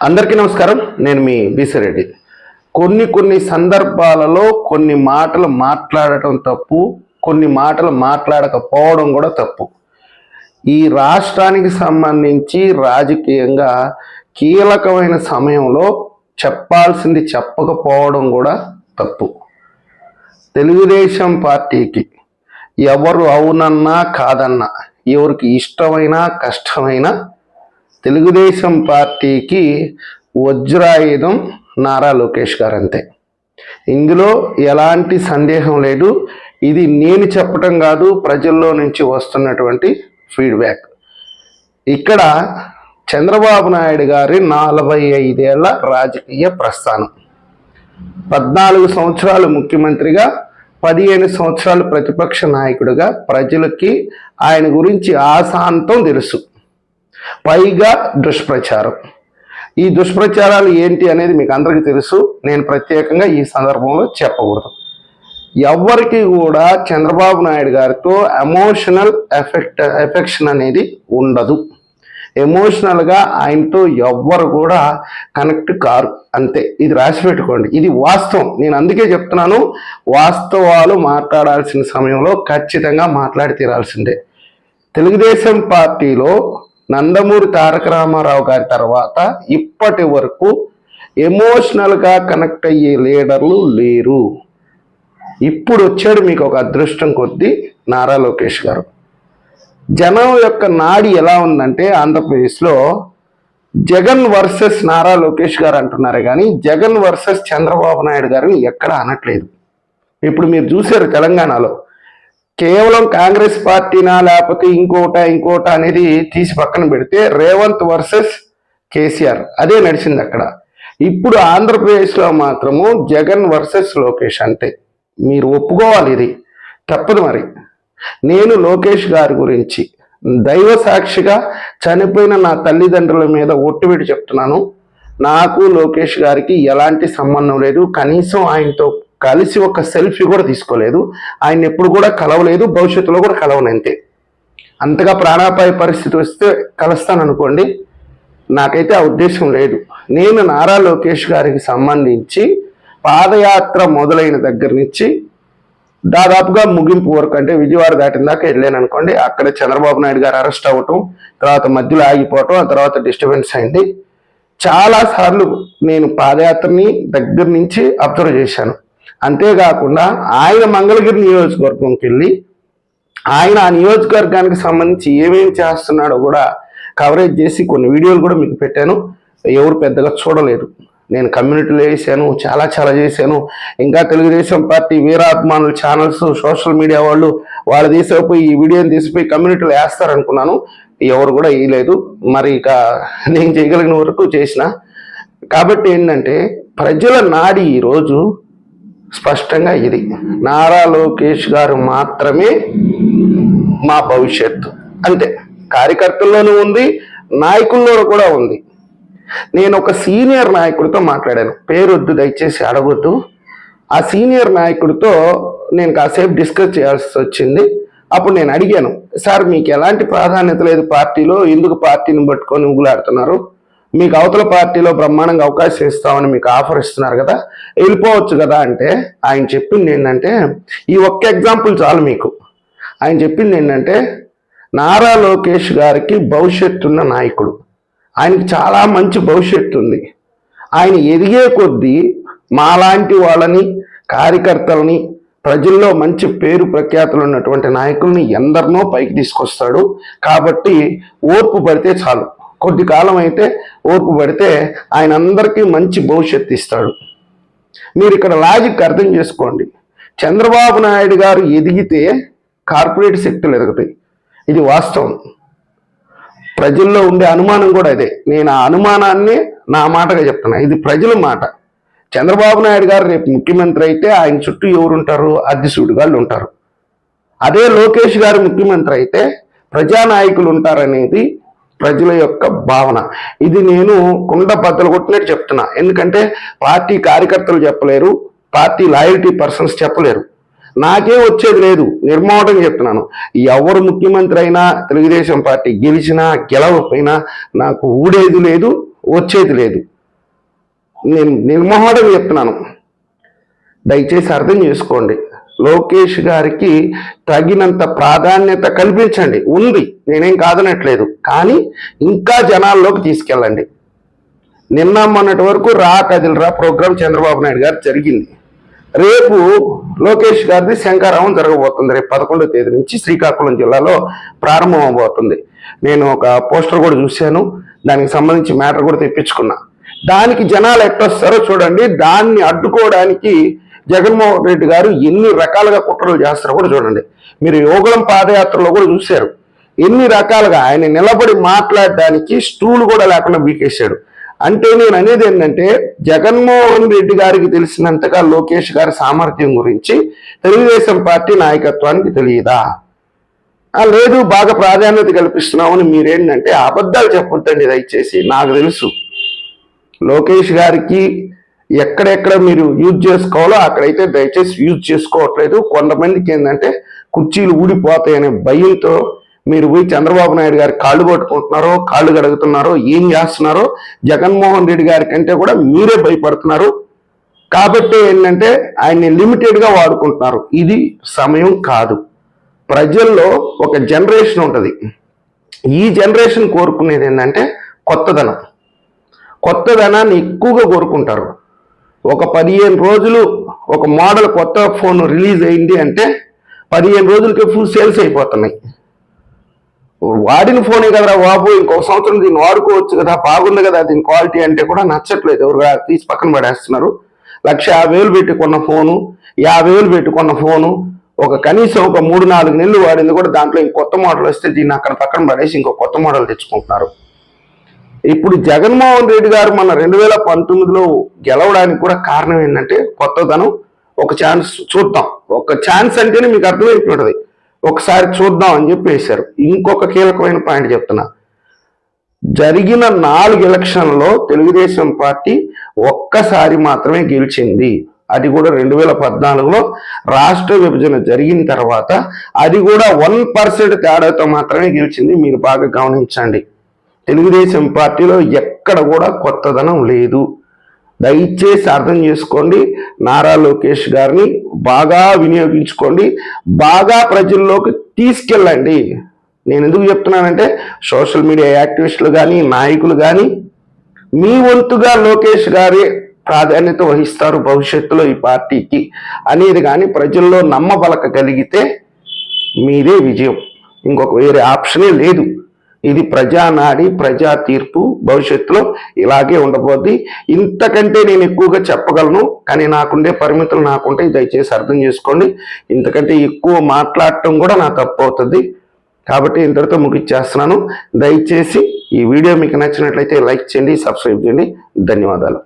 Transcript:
అందరికీ నమస్కారం. నేను మీ బీసిరెడ్డి. కొన్ని కొన్ని సందర్భాలలో కొన్ని మాటలు మాట్లాడటం తప్పు కొన్ని మాటలు మాట్లాడకపోవడం కూడా తప్పు. ఈ రాష్ట్రానికి సంబంధించి రాజకీయంగా కీలకమైన సమయంలో చెప్పాల్సింది చెప్పకపోవడం కూడా తప్పు. తెలుగుదేశం పార్టీకి ఎవరు అవునన్నా కాదన్నా ఎవరికి ఇష్టమైన కష్టమైన తెలుగుదేశం పార్టీకి వజ్రాయుధం నారా లోకేష్ గారు అంతే ఇందులో ఎలాంటి సందేహం లేదు. ఇది నేను చెప్పటం కాదు ప్రజల్లో నుంచి వస్తున్నటువంటి ఫీడ్బ్యాక్. ఇక్కడ చంద్రబాబు నాయుడు గారి నలభై ఐదేళ్ళ రాజకీయ ప్రస్థానం. పద్నాలుగు సంవత్సరాలు ముఖ్యమంత్రిగా పదిహేను సంవత్సరాలు ప్రతిపక్ష నాయకుడిగా ప్రజలకి ఆయన గురించి ఆశాంతం తెలుసు. పైగా దుష్ప్రచారం. ఈ దుష్ప్రచారాలు ఏంటి అనేది మీకు అందరికీ తెలుసు. నేను ప్రత్యేకంగా ఈ సందర్భంలో చెప్పకూడదు. ఎవరికి కూడా చంద్రబాబు నాయుడు గారితో ఎమోషనల్ ఎఫెక్ట్ ఎఫెక్షన్ అనేది ఉండదు. ఎమోషనల్గా ఆయనతో ఎవ్వరు కూడా కనెక్ట్ కారు. అంతే. ఇది రాసి పెట్టుకోండి. ఇది వాస్తవం. నేను అందుకే చెప్తున్నాను. వాస్తవాలు మాట్లాడాల్సిన సమయంలో ఖచ్చితంగా మాట్లాడి తీరాల్సిందే. తెలుగుదేశం పార్టీలో నందమూరి తారక రామారావు గారి తర్వాత ఇప్పటి వరకు ఎమోషనల్గా కనెక్ట్ అయ్యే లీడర్లు లేరు. ఇప్పుడు వచ్చాడు మీకు ఒక అదృష్టం కొద్దీ నారా లోకేష్ గారు. జనం యొక్క నాడి ఎలా ఉందంటే ఆంధ్రప్రదేశ్లో జగన్ వర్సెస్ నారా లోకేష్ గారు అంటున్నారు కానీ జగన్ వర్సెస్ చంద్రబాబు నాయుడు గారిని ఎక్కడ అనట్లేదు. ఇప్పుడు మీరు చూశారు తెలంగాణలో కేవలం కాంగ్రెస్ పార్టీనా లేకపోతే ఇంకోట ఇంకోట అనేది తీసి పక్కన పెడితే రేవంత్ వర్సెస్ కేసీఆర్. అదే నడిచింది అక్కడ. ఇప్పుడు ఆంధ్రప్రదేశ్లో మాత్రము జగన్ వర్సెస్ లోకేష్ అంతే. మీరు ఒప్పుకోవాలి ఇది. తప్పదు మరి. నేను లోకేష్ గారి గురించి దైవ సాక్షిగా చనిపోయిన నా తల్లిదండ్రుల మీద ఒట్టుబెట్టి చెప్తున్నాను. నాకు లోకేష్ గారికి ఎలాంటి సంబంధం లేదు. కనీసం ఆయనతో కలిసి ఒక సెల్ఫీ కూడా తీసుకోలేదు. ఆయన ఎప్పుడు కూడా కలవలేదు భవిష్యత్తులో కూడా కలవనంతే అంతగా ప్రాణాపాయ పరిస్థితి వస్తే కలుస్తాను అనుకోండి నాకైతే ఆ ఉద్దేశం లేదు. నేను నారా లోకేష్ గారికి సంబంధించి పాదయాత్ర మొదలైన దగ్గర నుంచి దాదాపుగా ముగింపు వరకు అంటే విజయవాడ దాటిన దాకా వెళ్ళాను అనుకోండి అక్కడ చంద్రబాబు నాయుడు గారు అరెస్ట్ అవ్వటం తర్వాత మధ్యలో ఆగిపోవటం ఆ తర్వాత డిస్టర్బెన్స్ అయింది. చాలా సార్లు నేను పాదయాత్రని దగ్గర నుంచి అబ్జర్వ్ చేశాను. అంతేకాకుండా ఆయన మంగళగిరి నియోజకవర్గంకి వెళ్ళి ఆయన ఆ నియోజకవర్గానికి సంబంధించి ఏమేమి చేస్తున్నాడో కూడా కవరేజ్ చేసి కొన్ని వీడియోలు కూడా మీకు పెట్టాను. ఎవరు పెద్దగా చూడలేదు నేను కమ్యూనిటీలో వేసాను చాలా చాలా చేశాను. ఇంకా తెలుగుదేశం పార్టీ వీరాభిమానులు ఛానల్స్ సోషల్ మీడియా వాళ్ళు వాళ్ళు తీసిపోయి ఈ వీడియోని తీసిపోయి కమ్యూనిటీలో వేస్తారనుకున్నాను. ఎవరు కూడా వేయలేదు. మరి ఇక నేను చేయగలిగిన వరకు చేసిన. కాబట్టి ఏంటంటే ప్రజల నాడి ఈరోజు స్పష్టంగా ఇది. నారా లోకేష్ గారు మాత్రమే మా భవిష్యత్తు. అంతే. కార్యకర్తల్లోనూ ఉంది నాయకుల్లోనూ కూడా ఉంది. నేను ఒక సీనియర్ నాయకుడితో మాట్లాడాను. పేరొద్దు దయచేసి అడగొద్దు. ఆ సీనియర్ నాయకుడితో నేను కాసేపు డిస్కస్ చేయాల్సి వచ్చింది. అప్పుడు నేను అడిగాను సార్ మీకు ఎలాంటి ప్రాధాన్యత లేదు? పార్టీలో ఎందుకు పార్టీని పట్టుకొని ఉగులాడుతున్నారు? మీకు అవతల పార్టీలో బ్రహ్మాండంగా అవకాశం ఇస్తామని మీకు ఆఫర్ ఇస్తున్నారు కదా వెళ్ళిపోవచ్చు కదా అంటే ఆయన చెప్పింది ఏంటంటే ఈ ఒక్క ఎగ్జాంపుల్ చాలు మీకు. ఆయన చెప్పింది ఏంటంటే నారా లోకేష్ గారికి భవిష్యత్తు ఉన్న నాయకుడు. ఆయనకి చాలా మంచి భవిష్యత్తు ఉంది. ఆయన ఎదిగే కొద్దీ మాలాంటి వాళ్ళని కార్యకర్తలని ప్రజల్లో మంచి పేరు ప్రఖ్యాతులు ఉన్నటువంటి నాయకుల్ని ఎందరినో పైకి తీసుకొస్తాడు. కాబట్టి ఓర్పు పడితే చాలు. కొద్ది కాలం అయితే ఓర్పు పడితే ఆయన అందరికీ మంచి భవిష్యత్తు ఇస్తాడు. మీరు ఇక్కడ లాజిక్ అర్థం చేసుకోండి. చంద్రబాబు నాయుడు గారు ఎదిగితే కార్పొరేట్ శక్తులు ఎదుగుతాయి. ఇది వాస్తవం. ప్రజల్లో ఉండే అనుమానం కూడా అదే. నేను ఆ అనుమానాన్ని నా మాటగా చెప్తున్నా. ఇది ప్రజల మాట. చంద్రబాబు నాయుడు గారు రేపు ముఖ్యమంత్రి అయితే ఆయన చుట్టూ ఎవరుంటారు? అద్దెసూడిగాళ్ళు ఉంటారు. అదే లోకేష్ గారు ముఖ్యమంత్రి అయితే ప్రజానాయకులు ఉంటారనేది ప్రజల యొక్క భావన. ఇది నేను కుండ బద్దలు కొట్టినట్టు చెప్తున్నా. ఎందుకంటే పార్టీ కార్యకర్తలు చెప్పలేరు పార్టీ లాయల్టీ పర్సన్స్ చెప్పలేరు. నాకే వచ్చేది లేదు నిర్మోహటంగా చెప్తున్నాను. ఎవరు ముఖ్యమంత్రి అయినా తెలుగుదేశం పార్టీ గెలిచినా గెలవకపోయినా నాకు ఊడేది లేదు వచ్చేది లేదు. నేను నిర్మోహడం చెప్తున్నాను. దయచేసి అర్థం చేసుకోండి. లోకేష్ గారికి తగినంత ప్రాధాన్యత కల్పించండి. ఉంది. నేనేం కాదనట్లేదు. కానీ ఇంకా జనాల్లోకి తీసుకెళ్ళండి. నిన్న మొన్నటి వరకు రా కదిలరా ప్రోగ్రాం చంద్రబాబు నాయుడు గారు జరిగింది. రేపు లోకేష్ గారిది శంకారావం జరగబోతుంది. రేపు పదకొండో తేదీ నుంచి శ్రీకాకుళం జిల్లాలో ప్రారంభం అవబోతుంది నేను ఒక పోస్టర్ కూడా చూశాను. దానికి సంబంధించి మ్యాటర్ కూడా తెప్పించుకున్నా. దానికి జనాలు ఎట్టొస్తారో చూడండి. దాన్ని అడ్డుకోవడానికి జగన్మోహన్ రెడ్డి గారు ఎన్ని రకాలుగా కుట్రలు చేస్తారో కూడా చూడండి. మీరు యోగులం పాదయాత్రలో కూడా చూశారు. ఎన్ని రకాలుగా ఆయన నిలబడి మాట్లాడడానికి స్టూలు కూడా లేకుండా బీకేశాడు. అంటే నేను అనేది ఏంటంటే జగన్మోహన్ రెడ్డి గారికి తెలిసినంతగా లోకేష్ గారి సామర్థ్యం గురించి తెలుగుదేశం పార్టీ నాయకత్వానికి తెలియదా? లేదు బాగా ప్రాధాన్యత కల్పిస్తున్నామని మీరేంటంటే అబద్ధాలు చెప్పొద్దండి దయచేసి. నాకు తెలుసు. లోకేష్ గారికి ఎక్కడెక్కడ మీరు యూజ్ చేసుకోవాలో అక్కడైతే దయచేసి యూజ్ చేసుకోవట్లేదు. కొంతమందికి ఏంటంటే కుర్చీలు ఊడిపోతాయనే భయంతో మీరు పోయి చంద్రబాబు నాయుడు గారి కాళ్ళు పట్టుకుంటున్నారో కాళ్ళు గడుగుతున్నారో ఏం చేస్తున్నారో జగన్మోహన్ రెడ్డి గారి కంటే కూడా మీరే భయపడుతున్నారు. కాబట్టి ఏంటంటే ఆయన్ని లిమిటెడ్గా వాడుకుంటున్నారు. ఇది సమయం కాదు. ప్రజల్లో ఒక జనరేషన్ ఉంటుంది. ఈ జనరేషన్ కోరుకునేది ఏంటంటే కొత్తదనం. కొత్తదనాన్ని ఎక్కువగా కోరుకుంటారు. ఒక పదిహేను రోజులు ఒక మోడల్ కొత్త ఫోన్ రిలీజ్ అయింది అంటే పదిహేను రోజులకే ఫుల్ సేల్స్ అయిపోతున్నాయి. వాడిన ఫోనే కదరా బాబు ఇంకొక సంవత్సరం దీన్ని వాడుకోవచ్చు కదా బాగుంది కదా దీని క్వాలిటీ అంటే కూడా నచ్చట్లేదు. ఎవరు తీసి పక్కన పడేస్తున్నారు. లక్ష యాభై వేలు పెట్టుకున్న ఫోను యాభై వేలు పెట్టుకున్న ఫోను ఒక కనీసం ఒక మూడు నాలుగు నెలలు వాడింది కూడా దాంట్లో ఇంకొత్త మోడల్ వస్తే దీన్ని అక్కడ పక్కన పడేసి ఇంకో కొత్త మోడల్ తెచ్చుకుంటున్నారు. ఇప్పుడు జగన్మోహన్ రెడ్డి గారు మన రెండు వేల పంతొమ్మిదిలో గెలవడానికి కూడా కారణం ఏంటంటే కొత్తదనం. ఒక ఛాన్స్ చూద్దాం. ఒక ఛాన్స్ అంటేనే మీకు అర్థమైపోతుంది ఒకసారి చూద్దాం అని చెప్పి వేశారు ఇంకొక కీలకమైన పాయింట్ చెప్తున్నా. జరిగిన నాలుగు ఎలక్షన్లలో తెలుగుదేశం పార్టీ ఒక్కసారి మాత్రమే గెలిచింది. అది కూడా రెండు వేల పద్నాలుగులో రాష్ట్ర విభజన జరిగిన తర్వాత అది కూడా వన్ పర్సెంట్ తేడాతో మాత్రమే గెలిచింది. మీరు బాగా గమనించండి. తెలుగుదేశం పార్టీలో ఎక్కడ కూడా కొత్తదనం లేదు. దయచేసి అర్థం చేసుకోండి నారా లోకేష్ గారిని బాగా వినియోగించుకోండి బాగా ప్రజల్లోకి తీసుకెళ్ళండి. నేను ఎందుకు చెప్తున్నానంటే సోషల్ మీడియా యాక్టివిస్టులు కానీ నాయకులు కానీ మీ వంతుగా లోకేష్ గారి ప్రాధాన్యత వహిస్తారు భవిష్యత్తులో ఈ పార్టీకి అనేది కానీ ప్రజల్లో నమ్మబలకగలిగితే మీదే విజయం. ఇంకొక వేరే ఆప్షనే లేదు. ఇది ప్రజానాడి ప్రజా తీర్పు భవిష్యత్తులో ఇలాగే ఉండబోద్ది. ఇంతకంటే నేను ఎక్కువగా చెప్పగలను కానీ నాకుండే పరిమితులు నాకుంటే దయచేసి అర్థం చేసుకోండి. ఇంతకంటే ఎక్కువ మాట్లాడటం కూడా నా తప్పు అవుతుంది. కాబట్టి ఇంతటితో ముగిచ్చేస్తున్నాను. దయచేసి ఈ వీడియో మీకు నచ్చినట్లయితే లైక్ చేయండి సబ్స్క్రైబ్ చేయండి. ధన్యవాదాలు.